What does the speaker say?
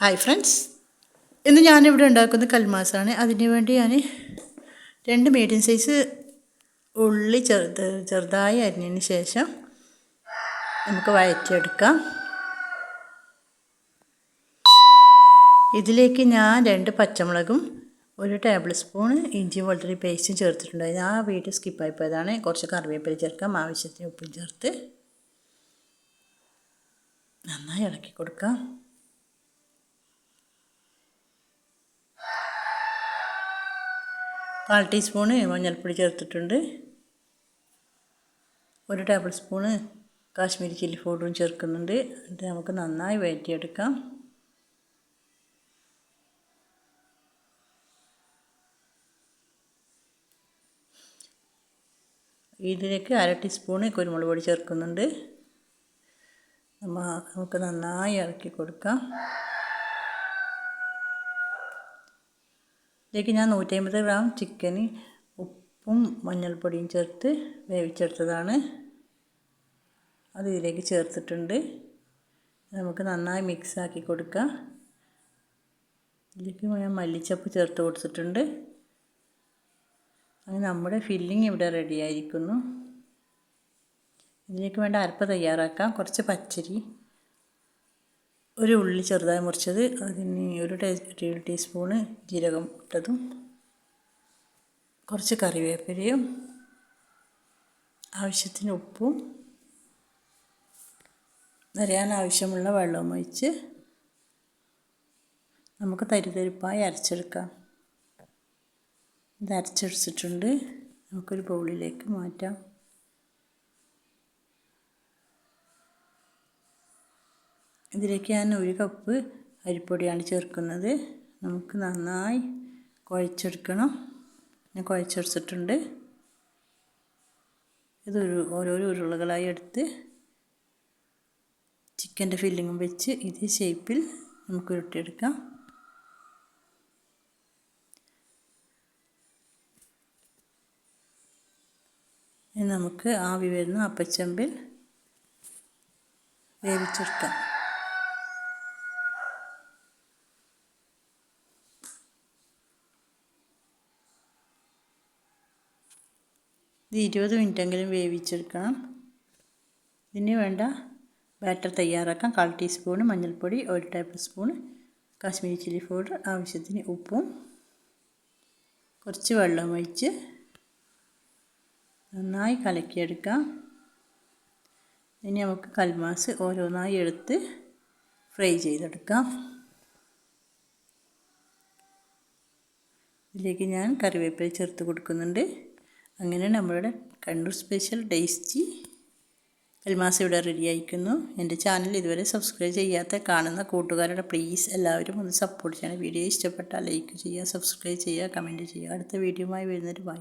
Hi friends ഇന്ന് ഞാനിവിടെ ഉണ്ടാക്കുന്ന കൽമാസാണ്. അതിന് വേണ്ടി ഞാൻ രണ്ട് മീഡിയം സൈസ് ഉള്ളി ചെറുത് ചെറുതായി അരിഞ്ഞതിന് ശേഷം നമുക്ക് വഴറ്റിയെടുക്കാം. ഇതിലേക്ക് ഞാൻ രണ്ട് പച്ചമുളകും ഒരു ടേബിൾ സ്പൂൺ ഇഞ്ചി വെളുത്തുള്ളി പേസ്റ്റും ചേർത്തിട്ടുണ്ട് ആ വീഡിയോ സ്കിപ്പായി പോയതാണ്. കുറച്ച് കറിവേപ്പില ചേർക്കാം. ആവശ്യത്തിന് ഉപ്പും ചേർത്ത് നന്നായി ഇളക്കി കൊടുക്കാം. കാൽ ടീസ്പൂണ് മഞ്ഞൾപ്പൊടി ചേർത്തിട്ടുണ്ട്. ഒരു ടേബിൾ സ്പൂണ് കാശ്മീരി ചില്ലി പൗഡറും ചേർക്കുന്നുണ്ട്. എന്നിട്ട് നമുക്ക് നന്നായി വഴറ്റിയെടുക്കാം ഇതിലേക്ക് അര ടീസ്പൂണ് കുരുമുളക് പൊടി ചേർക്കുന്നുണ്ട്. നമുക്ക് നന്നായി ഇറക്കി കൊടുക്കാം. ഇതിലേക്ക് ഞാൻ നൂറ്റമ്പത് ഗ്രാം ചിക്കൻ ഉപ്പും മഞ്ഞൾപ്പൊടിയും ചേർത്ത് വേവിച്ചെടുത്തതാണ്. അത് ഇതിലേക്ക് ചേർത്തിട്ടുണ്ട്. നമുക്ക് നന്നായി മിക്സ് ആക്കി കൊടുക്കാം. ഇതിലേക്ക് ഞാൻ മല്ലിച്ചപ്പ് ചേർത്ത് കൊടുത്തിട്ടുണ്ട്. അങ്ങനെ നമ്മുടെ ഫില്ലിങ് ഇവിടെ റെഡിയായിരിക്കുന്നു ഇതിലേക്ക് വേണ്ട അരപ്പ് തയ്യാറാക്കാം. കുറച്ച് പച്ചരി. ഒരു ഉള്ളി ചെറുതായി മുറിച്ചത് അതിന് ഒരു ടേബിൾ ടീസ്പൂണ് ജീരകം ഇട്ടതും കുറച്ച് കറിവേപ്പിലയും ആവശ്യത്തിന് ഉപ്പും നരയാൻ ആവശ്യമുള്ള വെള്ളവും ഒഴിച്ച് നമുക്ക് തരിതരിപ്പായി അരച്ചെടുക്കാം. ഇത് അരച്ചെടുത്തിട്ടുണ്ട്. നമുക്കൊരു ബൗളിലേക്ക് മാറ്റാം. ഇതിലേക്ക് ഞാൻ ഒരു കപ്പ് അരിപ്പൊടിയാണ് ചേർക്കുന്നത്. നമുക്ക് നന്നായി കുഴച്ചെടുക്കണം. ഞാൻ കുഴച്ചെടുത്തിട്ടുണ്ട്. ഇത് ഓരോരോ ഉരുളകളായി എടുത്ത് ചിക്കന്റെ ഫില്ലിങ്ങും വെച്ച് ഇതേ ഷേപ്പിൽ നമുക്ക് ഉരുട്ടിയെടുക്കാം. ഇനി നമുക്ക് ആവി വരുന്ന അപ്പച്ചമ്പിൽ വേവിച്ചെടുക്കാം. ഇത് ഇരുപത് മിനിറ്റെങ്കിലും വേവിച്ചെടുക്കണം. ഇതിന് വേണ്ട ബാറ്റർ തയ്യാറാക്കാം. കാൽ ടീസ്പൂൺ മഞ്ഞൾപ്പൊടി ഒരു tablespoon Kashmiri chilli powder ആവശ്യത്തിന് ഉപ്പും. കുറച്ച് വെള്ളം ഒഴിച്ച് നന്നായി കലക്കിയെടുക്കാം. ഇനി നമുക്ക് കൽമാസ് ഓരോന്നായി എടുത്ത് ഫ്രൈ ചെയ്തെടുക്കാം. ഇതിലേക്ക് ഞാൻ കറിവേപ്പില ചേർത്ത് കൊടുക്കുന്നുണ്ട്. അങ്ങനെ നമ്മളുടെ കണ്ണൂർ സ്പെഷ്യൽ ടേസ്റ്റി കൽമാസ ഇവിടെ റെഡി ആയിരിക്കുന്നു. എന്റെ ചാനൽ ഇതുവരെ സബ്സ്ക്രൈബ് ചെയ്യാത്ത കാണുന്ന കൂട്ടുകാരുടെ പ്ലീസ് എല്ലാവരും ഒന്ന് സപ്പോർട്ട് ചെയ്യണം. വീഡിയോ ഇഷ്ടപ്പെട്ടാൽ ലൈക്ക് ചെയ്യുക സബ്സ്ക്രൈബ് ചെയ്യുക കമന്റ് ചെയ്യുക. അടുത്ത വീഡിയോയുമായി വരുന്നൊരു ബൈ